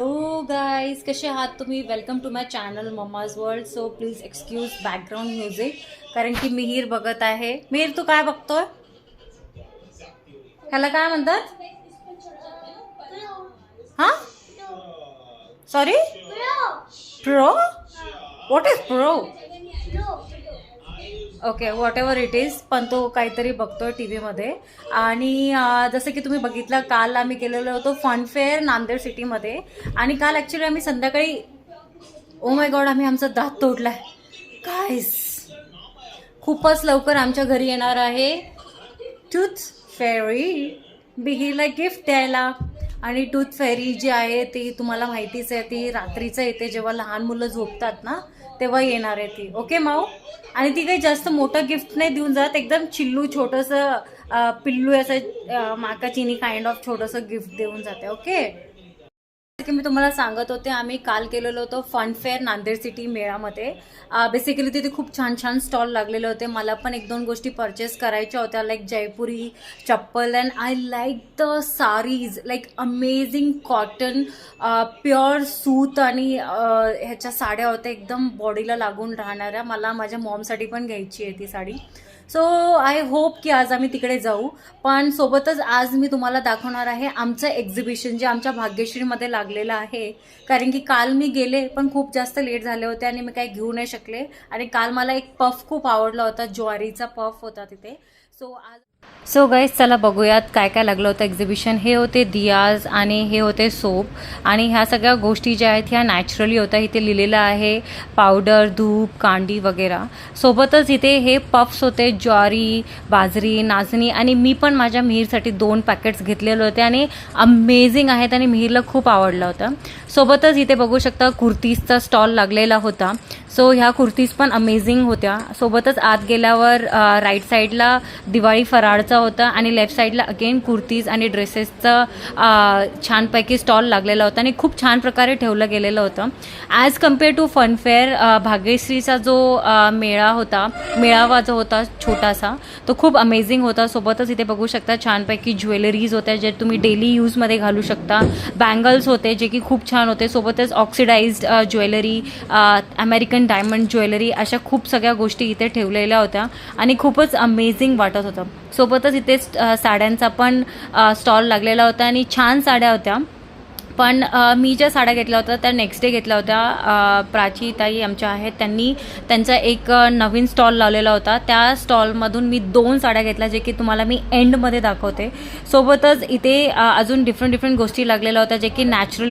Hello guys कसे आहात तुम्ही welcome to my channel mamma's world so please excuse background music कारण की मिहीर बघत आहे. मिहीर तू काय बघतोय? ह्याला काय म्हणतात? हा? Sorry pro what is pro okay whatever it is पण तो काहीतरी बघतोय टी व्हीमध्ये आणि जसं की तुम्ही बघितलं काल आम्ही केलेलो होतो फनफेअर नांदेड सिटीमध्ये. आणि काल ॲक्च्युली आम्ही संध्याकाळी ओ माय गॉड आम्ही आमचा दात तोडलाय. कायस खूपच लवकर आमच्या घरी येणार आहे. टूथ फेरी बिहीला गिफ्ट द्यायला. आणि टूथ फेरी जी आहे ती तुम्हाला माहितीच आहे ती रात्रीचं येते जेव्हा लहान मुलं झोपतात ना तेव्हा येणार आहे ती. ओके माऊ? आणि ती काही जास्त मोठं गिफ्ट नाही देऊन जात एकदम चिल्लू छोटंसं पिल्लू असं माका चिनी काइंड ऑफ छोटंसं गिफ्ट देऊन जाते. ओके की मी तुम्हाला सांगत होते आम्ही काल केलेलो होतो फन फेअर नांदेड सिटी मेळामध्ये. बेसिकली तिथे खूप छान छान स्टॉल लागलेले होते. मला पण एक दोन गोष्टी परचेस करायच्या होत्या like Jaipuri chappal and I like the saris like amazing cotton pure सूत आणि ह्याच्या साड्या होत्या. एकदम बॉडीला लागून राहणाऱ्या. मला माझ्या मॉमसाठी पण घ्यायची आहे ती साडी. सो आय होप की आज आम्ही तिकडे जाऊ. पण सोबतच आज मी तुम्हाला दाखवणार आहे आमचं एक्झिबिशन जे आमच्या भाग्यश्रीमध्ये लागलेलं आहे. कारण की काल मी गेले पण खूप जास्त लेट झाले होते आणि मी काही घेऊ नाही शकले. आणि काल मला एक पफ खूप आवडला होता ज्वारीचा पफ होता तिथे. सो आज सो गाईज चला बघूयात काय काय लागलं होतं एक्झिबिशन हे होते दियाज आणि हे होते सोप. आणि ह्या सगळ्या गोष्टी ज्या आहेत ह्या नॅचरली होत्या इथे लिहिलेलं आहे पावडर धूप कांडी वगैरे. सोबतच इथे हे पफ्स होते ज्वारी बाजरी नाचणी. आणि मी पण माझ्या मिहीरसाठी दोन पॅकेट्स घेतलेले होते आणि अमेझिंग आहेत आणि मिहीरला खूप आवडलं होतं. सोबतच इथे बघू शकता कुर्तीजचा स्टॉल लागलेला होता. सो ह्या कुर्तीज पण अमेझिंग होत्या. सोबतच आत गेल्यावर राईट साईडला दिवाळी फराळचा होता आणि लेफ्ट साईडला अगेन कुर्तीज आणि ड्रेसेसचा छानपैकी स्टॉल लागलेला होता आणि खूप छान प्रकारे ठेवलं गेलेलं होतं. ॲज कंपेअर टू फनफेअर भाग्यश्रीचा जो मेळा होता मेळावा जो होता छोटासा तो खूप अमेझिंग होता. सोबतच इथे बघू शकता छानपैकी ज्वेलरीज होत्या जे तुम्ही डेली यूजमध्ये घालू शकता. बँगल्स होते जे की खूप छान होते. सोबतच oxidised jewellery American diamond jewellery अशा खूप सगळ्या गोष्टी इथे ठेवलेल्या होत्या. आणि खूपच अमेझिंग वाटत होतं. सोबतच इथे साड्यांचा पण स्टॉल लागलेला होता आणि छान साड्या होत्या. पण मी ज्या साड्या घेतल्या होत्या त्या नेक्स्ट डे घेतल्या होत्या. प्राची ताई आमच्या आहेत त्यांनी त्यांचा एक नवीन स्टॉल लावलेला होता. त्या स्टॉलमधून मी दोन साड्या घेतल्या जे की तुम्हाला मी एंडमध्ये दाखवते. सोबतच इथे अजून डिफरंट डिफरंट गोष्टी लागलेल्या होत्या जे की नॅचरल